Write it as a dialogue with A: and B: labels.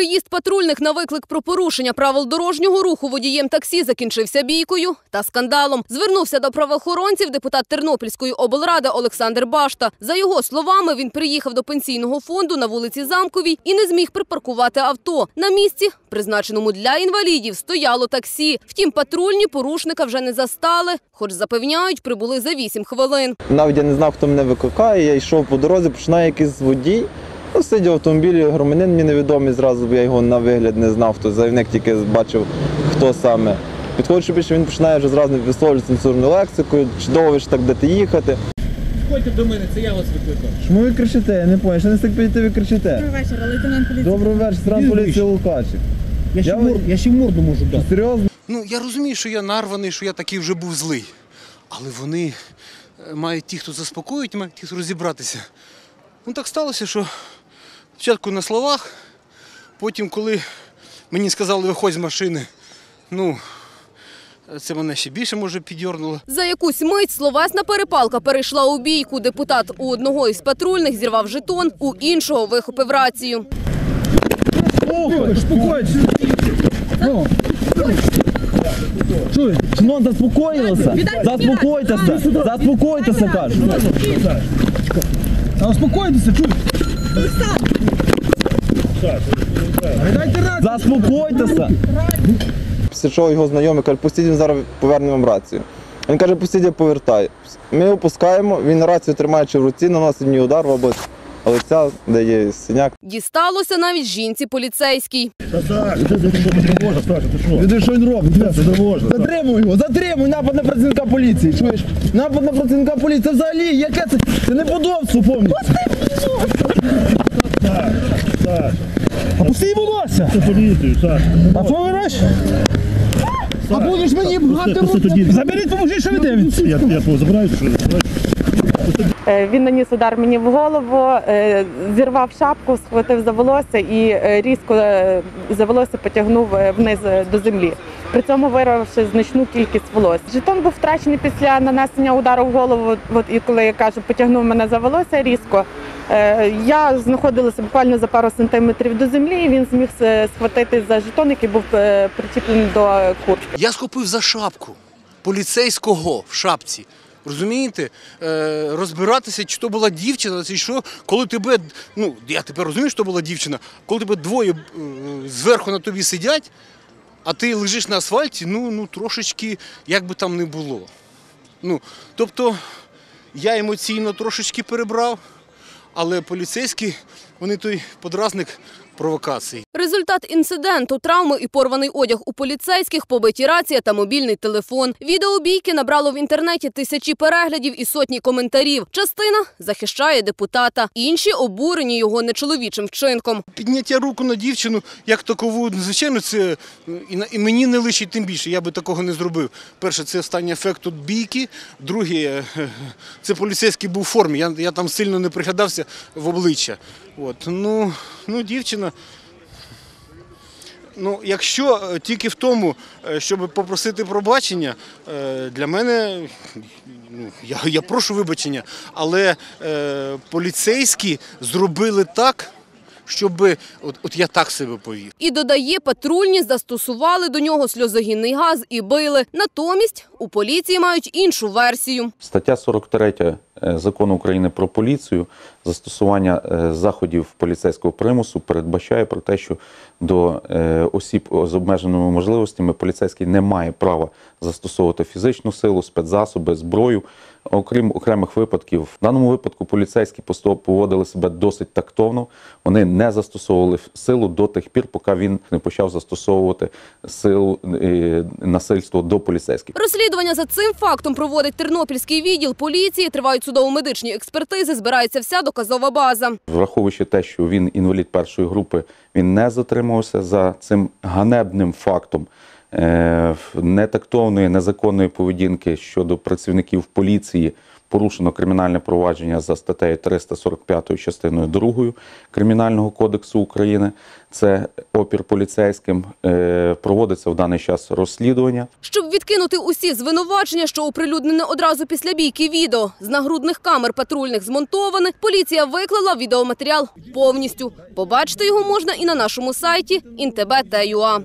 A: Приїзд патрульних на виклик про порушення правил дорожнього руху водієм таксі закінчився бійкою та скандалом. Звернувся до правоохоронців депутат Тернопільської облради Олександр Башта. За його словами, він приїхав до пенсійного фонду на вулиці Замковій і не зміг припаркувати авто. На місці, призначеному для інвалідів, стояло таксі. Втім, патрульні порушника вже не застали, хоч запевняють, прибули за 8 хвилин.
B: Навіть я не знав, хто мене викликає. Я йшов по дорозі, починає якийсь водій. Ну, сидів в автомобілі, громадянин мені невідомий зразу, бо я його на вигляд не знав, хто заявник тільки бачив, хто саме. Підходячи більше, він починає вже зразу висловлювати цензурною лексикою, чи довго ви ж так будете їхати.
C: Ходьте до мене, це я вас викликав.
B: Чому ви кричите? Я не понял, що не так підійти, ви кричите.
D: Добрий вечір, лейтенант поліції.
B: Добрий вечір, стран
C: Іди
B: поліції. Лукачик.
C: Я ще,
B: Я
C: в мор... я ще морду можу дати.
B: Серйозно?
E: Ну, я розумію, що я нарваний, що я такий вже був злий. Але вони е, мають ті, хто заспокоїть, мають ті, хто розібратися. Ну так сталося, що спочатку на словах, потім, коли мені сказали, виходь з машини, ну, це мене ще більше може підйорнуло.
A: За якусь мить словесна перепалка перейшла у бійку. Депутат у одного із патрульних зірвав жетон, у іншого вихопив рацію.
C: Успокойтесь. Ну. Чуй,
B: Ну, заспокоїлися? Заспокойтеся, заспокойтеся, кажу.
C: а успокойтеся, чуй.
B: Заспокойтеся. Після чого його знайомий каже, пустіть він зараз поверне вам рацію. Він каже, пустіть, я повертаю. Ми його пускаємо, він рацію тримаючи в руці, наносить мені удар в область лиця, де є синяк.
A: Дісталося навіть жінці поліцейській.
B: Він що він робить? Затримуй його, затримуй, напад на працівника поліції. Чуєш? Напад на працівника поліції. Це взагалі, яке це? Це не подобство повністю.
C: А пусти волосся.
F: Це поліцію, так.
C: А що ви робиш? А будеш мені багато років. Заберіть, поможіть, що ви дивитесь.
F: Я, я забираю, що
G: Е, Він наніс удар мені в голову, е, зірвав шапку, схватив за волосся і е, різко е, за волосся потягнув вниз до землі. При цьому вирвавши значну кількість волосся. Жетон був втрачений після нанесення удару в голову. От і коли я кажу, потягнув мене за волосся різко. Е, Я знаходилася буквально за пару сантиметрів до землі. і Він зміг е, схватити за жетон, який був е, причіплений до куртки.
E: Я схопив за шапку поліцейського в шапці. Розумієте, розбиратися, чи то була дівчина, чи що, коли тебе, ну я тепер розумію, що то була дівчина, коли тебе двоє зверху на тобі сидять, а ти лежиш на асфальті, ну, ну трошечки, як би там не було. Ну, тобто я емоційно трошечки перебрав, але поліцейські, вони той подразник провокації.
A: Результат інциденту, травми і порваний одяг у поліцейських, побиті рація та мобільний телефон. Відео бійки набрало в інтернеті тисячі переглядів і сотні коментарів. Частина захищає депутата, інші обурені його нечоловічим вчинком.
E: Підняття руку на дівчину як такову, звичайно, це і, на- і мені не личить тим більше. Я би такого не зробив. Перше, це останній ефект тут бійки. Друге, е, це поліцейський був в формі. Я, я там сильно не приглядався в обличчя. От. Ну, ну, дівчина. Ну, якщо е, тільки в тому, е, щоб попросити пробачення, е, для мене ну, я, я прошу вибачення, але е, поліцейські зробили так, щоб от, от я так себе повів.
A: І додає, патрульні застосували до нього сльозогінний газ і били. Натомість у поліції мають іншу версію.
H: Стаття 43 е, закону України про поліцію застосування е, заходів поліцейського примусу передбачає про те, що до е, осіб з обмеженими можливостями поліцейський не має права застосовувати фізичну силу, спецзасоби, зброю. Окрім окремих випадків, в даному випадку поліцейські поводили себе досить тактовно. Вони не застосовували силу до тих пір, поки він не почав застосовувати силу е, насильство до поліцейських.
A: Розслідування за цим фактом проводить Тернопільський відділ поліції. Тривають судово-медичні експертизи. Збирається вся доказова база.
H: Враховуючи те, що він інвалід першої групи, він не затримувався за цим ганебним фактом е, нетактовної, незаконної поведінки щодо працівників поліції порушено кримінальне провадження за статтею 345 частиною 2 Кримінального кодексу України. Це опір поліцейським. Е, Проводиться в даний час розслідування.
A: Щоб відкинути усі звинувачення, що оприлюднене одразу після бійки відео з нагрудних камер патрульних змонтоване, поліція виклала відеоматеріал повністю. Побачити його можна і на нашому сайті intb.ua.